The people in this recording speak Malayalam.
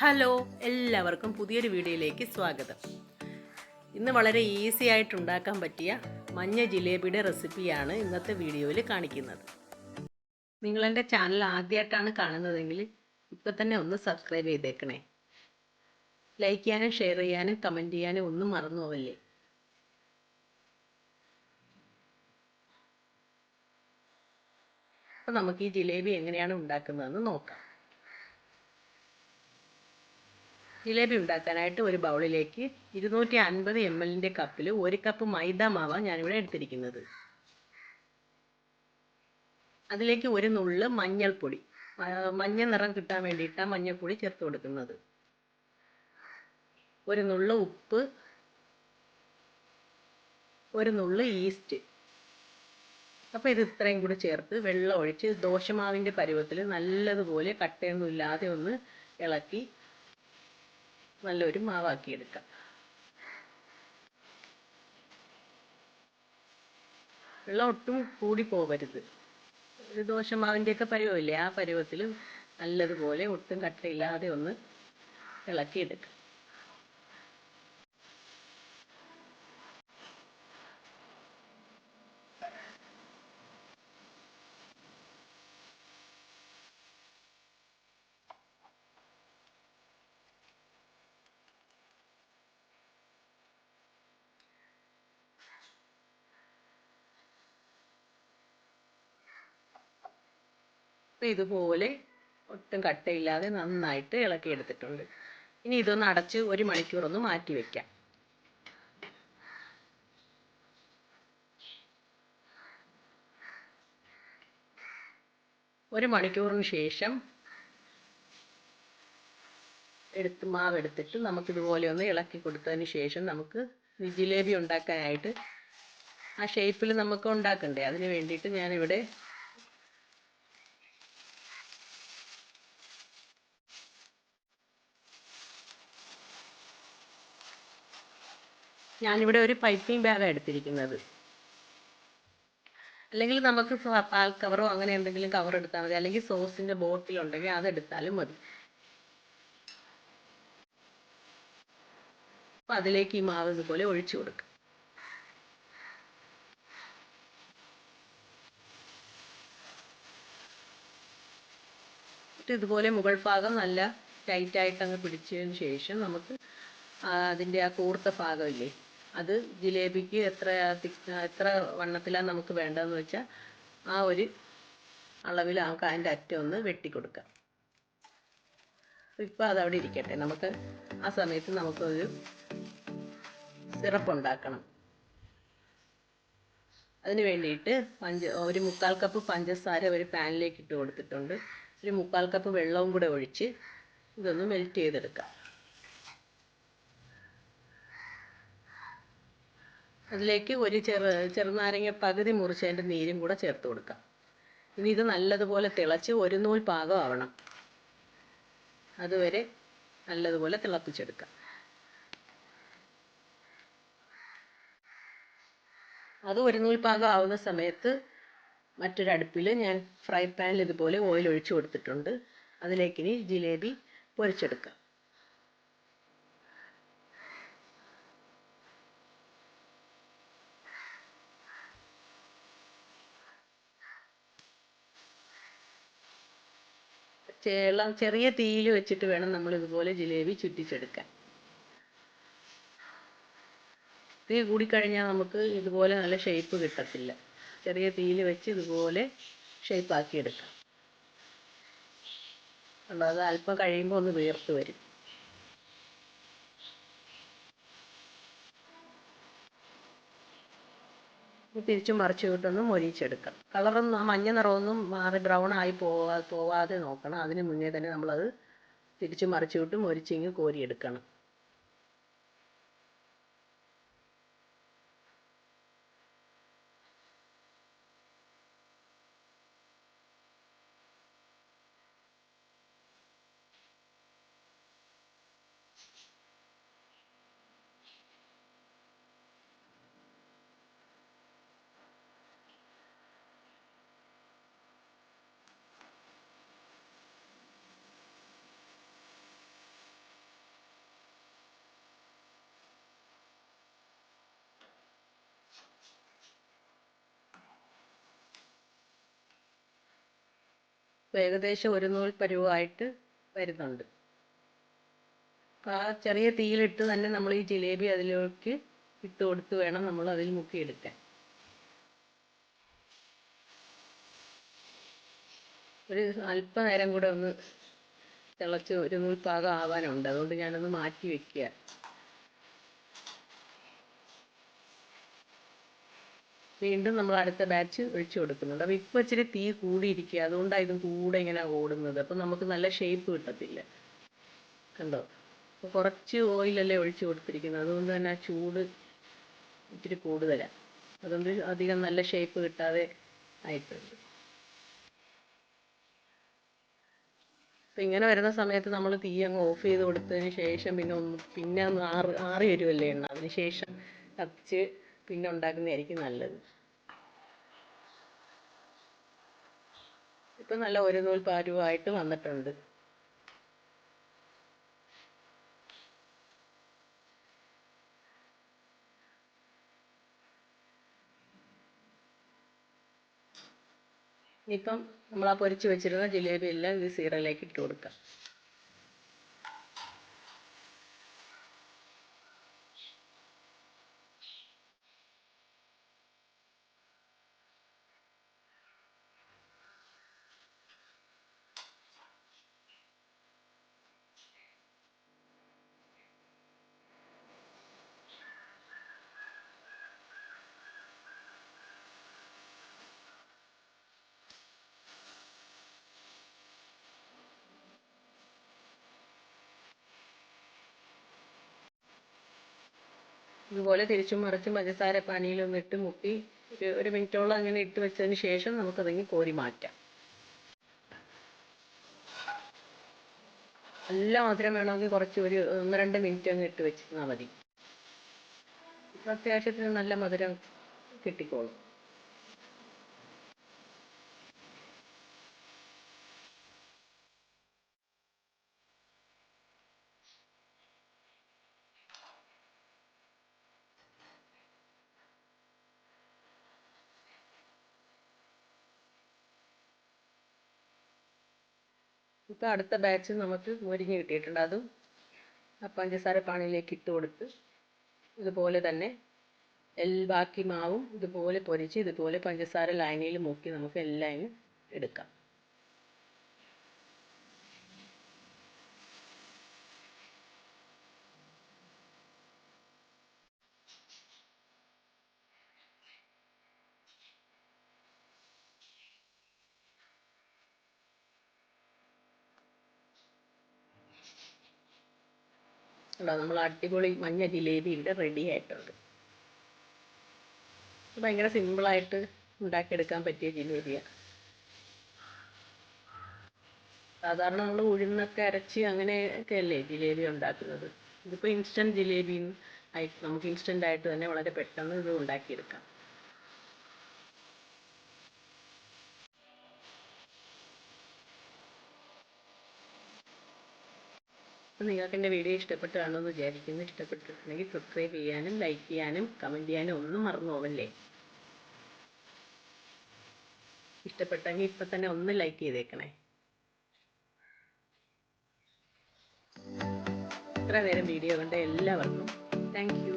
ഹലോ എല്ലാവർക്കും പുതിയൊരു വീഡിയോയിലേക്ക് സ്വാഗതം. ഇന്ന് വളരെ ഈസി ആയിട്ട് ഉണ്ടാക്കാൻ പറ്റിയ മഞ്ഞ ജിലേബിയുടെ റെസിപ്പിയാണ് ഇന്നത്തെ വീഡിയോയിൽ കാണിക്കുന്നത്. നിങ്ങളെന്റെ ചാനൽ ആദ്യമായിട്ടാണ് കാണുന്നതെങ്കിൽ ഇപ്പം തന്നെ ഒന്ന് സബ്സ്ക്രൈബ് ചെയ്തേക്കണേ. ലൈക്ക് ചെയ്യാനും ഷെയർ ചെയ്യാനും കമന്റ് ചെയ്യാനും ഒന്നും മറന്നു പോവില്ലേ അപ്പോൾ നമുക്ക് ഈ ജിലേബി എങ്ങനെയാണ് ഉണ്ടാക്കുന്നതെന്ന് നോക്കാം. ജിലേബി ഉണ്ടാക്കാനായിട്ട് ഒരു ബൗളിലേക്ക് ഇരുന്നൂറ്റി അൻപത് എം എല്ലിന്റെ കപ്പിൽ ഒരു കപ്പ് മൈദ മാവാണ് ഞാനിവിടെ എടുത്തിരിക്കുന്നത്. അതിലേക്ക് ഒരു നുള്ള് മഞ്ഞൾപ്പൊടി. മഞ്ഞ നിറം കിട്ടാൻ വേണ്ടിയിട്ടാണ് മഞ്ഞൾപ്പൊടി ചേർത്ത് കൊടുക്കുന്നത്. ഒരു നുള്ള് ഉപ്പ് ഒരു നുള്ള് ഈസ്റ്റ് അപ്പോൾ ഇത് ഇത്രയും കൂടി ചേർത്ത് വെള്ളം ഒഴിച്ച് ദോശമാവിന്റെ പരുവത്തിൽ നല്ലതുപോലെ കട്ടയൊന്നും ഇല്ലാതെ ഒന്ന് ഇളക്കി നല്ലൊരു മാവാക്കി എടുക്കാം. വെള്ളം ഒട്ടും കൂടി പോകരുത് ഒരു ദോശമാവിന്റെയൊക്കെ പരുവമില്ലേ? ആ പരുവത്തിൽ നല്ലതുപോലെ ഒട്ടും കട്ടയില്ലാതെ ഒന്ന് ഇളക്കിയെടുക്കാം. അപ്പോൾ ഇതുപോലെ ഒട്ടും കട്ടയില്ലാതെ നന്നായിട്ട് ഇളക്കി എടുത്തിട്ടുണ്ട്. ഇനി ഇതൊന്ന് അടച്ച് ഒരു മണിക്കൂറൊന്ന് മാറ്റി വയ്ക്കാം ഒരു മണിക്കൂറിന് ശേഷം എടുത്ത് മാവ് എടുത്തിട്ട് നമുക്കിതുപോലെ ഒന്ന് ഇളക്കി കൊടുത്തതിന് ശേഷം നമുക്ക് ജിലേബി ഉണ്ടാക്കാനായിട്ട് ആ ഷേപ്പിൽ നമുക്ക് ഉണ്ടാക്കണ്ടേ? അതിന് വേണ്ടിയിട്ട് ഞാനിവിടെ ഞാനിവിടെ ഒരു പൈപ്പിംഗ് ബാഗാണ് എടുത്തിരിക്കുന്നത്. അല്ലെങ്കിൽ നമുക്ക് പാൽ കവറോ അങ്ങനെ എന്തെങ്കിലും കവർ എടുത്താൽ മതി. അല്ലെങ്കിൽ സോസിന്റെ ബോട്ടിൽ ഉണ്ടെങ്കിൽ അതെടുത്താലും മതി. അപ്പം അതിലേക്ക് ഈ മാവ് ഇതുപോലെ ഒഴിച്ചു കൊടുക്കുക ഇതുപോലെ മുകൾ ഭാഗം നല്ല ടൈറ്റായിട്ട് അങ്ങ് പിടിച്ചതിന് ശേഷം നമുക്ക് അതിന്റെ ആ കൂർത്ത ഭാഗമില്ലേ അത് ജിലേബിക്ക് എത്ര എത്ര വണ്ണത്തിലാണ് നമുക്ക് വേണ്ടതെന്ന് വെച്ചാൽ ആ ഒരു അളവിൽ നമുക്ക് അതിന്റെ അറ്റം ഒന്ന് വെട്ടിക്കൊടുക്കാം ഇപ്പോൾ അതവിടെ ഇരിക്കട്ടെ. നമുക്ക് ആ സമയത്ത് നമുക്കൊരു സിറപ്പ് ഉണ്ടാക്കണം അതിന് വേണ്ടിയിട്ട് പഞ്ച ഒരു മുക്കാൽ കപ്പ് പഞ്ചസാര ഒരു പാനിലേക്ക് ഇട്ട് കൊടുത്തിട്ടുണ്ട്. ഒരു മുക്കാൽ കപ്പ് വെള്ളവും കൂടെ ഒഴിച്ച് ഇതൊന്ന് മെൽറ്റ് ചെയ്തെടുക്കാം. അതിലേക്ക് ഒരു ചെറു ചെറുനാരങ്ങ പകുതി മുറിച്ചതിന്റെ നീരും കൂടെ ചേർത്ത് കൊടുക്കാം. ഇനി ഇത് നല്ലതുപോലെ തിളച്ച് ഒരു നൂൽ പാകം ആവണം. അതുവരെ നല്ലതുപോലെ തിളപ്പിച്ചെടുക്കാം. അത് ഒരു നൂൽ പാകം ആവുന്ന സമയത്ത് മറ്റൊരടുപ്പിൽ ഞാൻ ഫ്രൈ പാനിൽ ഇതുപോലെ ഓയിൽ ഒഴിച്ചു കൊടുത്തിട്ടുണ്ട്. അതിലേക്കിനി ജിലേബി പൊരിച്ചെടുക്കാം. ചേളം ചെറിയ തീയിൽ വെച്ചിട്ട് വേണം നമ്മൾ ഇതുപോലെ ജിലേബി ചുറ്റിച്ചെടുക്കാൻ. തീ കൂടിക്കഴിഞ്ഞാൽ നമുക്ക് ഇതുപോലെ നല്ല ഷേപ്പ് കിട്ടത്തില്ല. ചെറിയ തീയിൽ വെച്ച് ഇതുപോലെ ഷേപ്പാക്കി എടുക്കാം അത് അല്പം കഴിയുമ്പോൾ ഒന്ന് വീർത്ത് വരും. തിരിച്ചും മറിച്ചു ഇട്ടൊന്ന് മൊരിച്ചെടുക്കാം. കളറൊന്നും ആ മഞ്ഞ നിറമൊന്നും മാറി ബ്രൗൺ ആയി പോവാ പോവാതെ നോക്കണം. അതിന് മുന്നേ തന്നെ നമ്മളത് തിരിച്ചു മറിച്ചു ഇട്ട് മൊരിച്ചിങ്ങ് കോരിയെടുക്കണം. ഇപ്പോൾ ഏകദേശം ഒരു നൂൽ പരുവമായിട്ട് വരുന്നുണ്ട്. അപ്പോൾ ആ ചെറിയ തീയിലിട്ട് തന്നെ നമ്മൾ ഈ ജിലേബി അതിലേക്ക് ഇട്ട് കൊടുത്ത് വേണം നമ്മൾ അതിൽ മുക്കിയെടുക്കാൻ ഒരു അല്പനേരം കൂടെ ഒന്ന് തിളച്ച് ഒരു നൂൽ പാകം ആവാനുണ്ട്. അതുകൊണ്ട് ഞാനൊന്ന് മാറ്റി വെക്കുക. വീണ്ടും നമ്മൾ അടുത്ത ബാച്ച് ഒഴിച്ചു കൊടുക്കുന്നുണ്ട്. അപ്പോൾ ഇപ്പോൾ ഇച്ചിരി തീ കൂടിയിരിക്കുക അതുകൊണ്ടാണ് ഇതും കൂടെ ഇങ്ങനെ ഓടുന്നത്. അപ്പോൾ നമുക്ക് നല്ല ഷേപ്പ് കിട്ടത്തില്ല. കണ്ടോ? അപ്പോൾ കുറച്ച് ഓയിലല്ലേ ഒഴിച്ചു കൊടുത്തിരിക്കുന്നത്. അതുകൊണ്ട് തന്നെ ആ ചൂട് ഇച്ചിരി കൂടുതലാണ് അതുകൊണ്ട് അധികം നല്ല ഷേപ്പ് കിട്ടാതെ ആയിട്ടുണ്ട്. അപ്പം ഇങ്ങനെ വരുന്ന സമയത്ത് നമ്മൾ തീ അങ്ങ് ഓഫ് ചെയ്ത് കൊടുത്തതിന് ശേഷം പിന്നെ ഒന്ന് പിന്നെ ഒന്ന് ആറി ആറി വരുമല്ലേ എണ്ണ. അതിന് ശേഷം കത്തിച്ച് പിന്നെ ഉണ്ടാക്കുന്നതായിരിക്കും നല്ലത്. ഇപ്പം നല്ല ഒരു നൂൽ പാരുവായിട്ട് വന്നിട്ടുണ്ട്. ഇനിയിപ്പം നമ്മൾ ആ പൊരിച്ച് വെച്ചിരുന്ന ജിലേബി എല്ലാം ഇത് സീറയിലേക്ക് ഇട്ട് കൊടുക്കാം. ഇതുപോലെ തിരിച്ചും മറിച്ചും പഞ്ചസാര പാനിയിലൊന്ന് ഇട്ട് മുക്കി ഒരു മിനിറ്റോളം അങ്ങനെ ഇട്ട് വെച്ചതിന് ശേഷം നമുക്കതങ്ങ് കോരി മാറ്റാം. നല്ല മധുരം വേണമെങ്കിൽ കുറച്ച് ഒരു ഒന്ന് രണ്ട് മിനിറ്റ് അങ്ങ് ഇട്ട് വെച്ചിരുന്നാൽ മതി. അത്യാവശ്യത്തിന് നല്ല മധുരം കിട്ടിക്കോളും. ഇപ്പോൾ അടുത്ത ബാച്ച് നമുക്ക് മുരിഞ്ഞ് കിട്ടിയിട്ടുണ്ട്. അതും ആ പഞ്ചസാര പാനിയിലേക്ക് ഇട്ട് കൊടുത്ത് ഇതുപോലെ തന്നെ എൽ ബാക്കി മാവും ഇതുപോലെ പൊരിച്ച് ഇതുപോലെ പഞ്ചസാര ലായനിയിൽ മുക്കി നമുക്ക് എല്ലാം എടുക്കാം. നമ്മൾ അടിപൊളി മഞ്ഞ ജിലേബി ഇവിടെ റെഡി ആയിട്ടുണ്ട് ഭയങ്കര സിമ്പിളായിട്ട് ഉണ്ടാക്കിയെടുക്കാൻ പറ്റിയ ജിലേബിയാണ് സാധാരണ നമ്മൾ ഉഴുന്നൊക്കെ അരച്ച് അങ്ങനെയൊക്കെ അല്ലേ ജിലേബി ഉണ്ടാക്കുന്നത്? ഇതിപ്പോൾ ഇൻസ്റ്റന്റ് ജിലേബി ആയിട്ട് നമുക്ക് ഇൻസ്റ്റന്റ് ആയിട്ട് തന്നെ വളരെ പെട്ടെന്ന് ഇത് ഉണ്ടാക്കിയെടുക്കാം. നിങ്ങൾക്ക് എന്റെ വീഡിയോ ഇഷ്ടപ്പെട്ടതാണോ കാണുമെന്ന് വിചാരിക്കുന്നു. ഇഷ്ടപ്പെട്ടിട്ടുണ്ടെങ്കിൽ സബ്സ്ക്രൈബ് ചെയ്യാനും ലൈക്ക് ചെയ്യാനും കമന്റ് ചെയ്യാനും ഒന്നും മറന്നു പോവല്ലേ ഇഷ്ടപ്പെട്ടെങ്കിൽ ഇപ്പം തന്നെ ഒന്ന് ലൈക്ക് ചെയ്തേക്കണേ. ഇത്ര നേരം വീഡിയോ കണ്ട എല്ലാവർക്കും താങ്ക്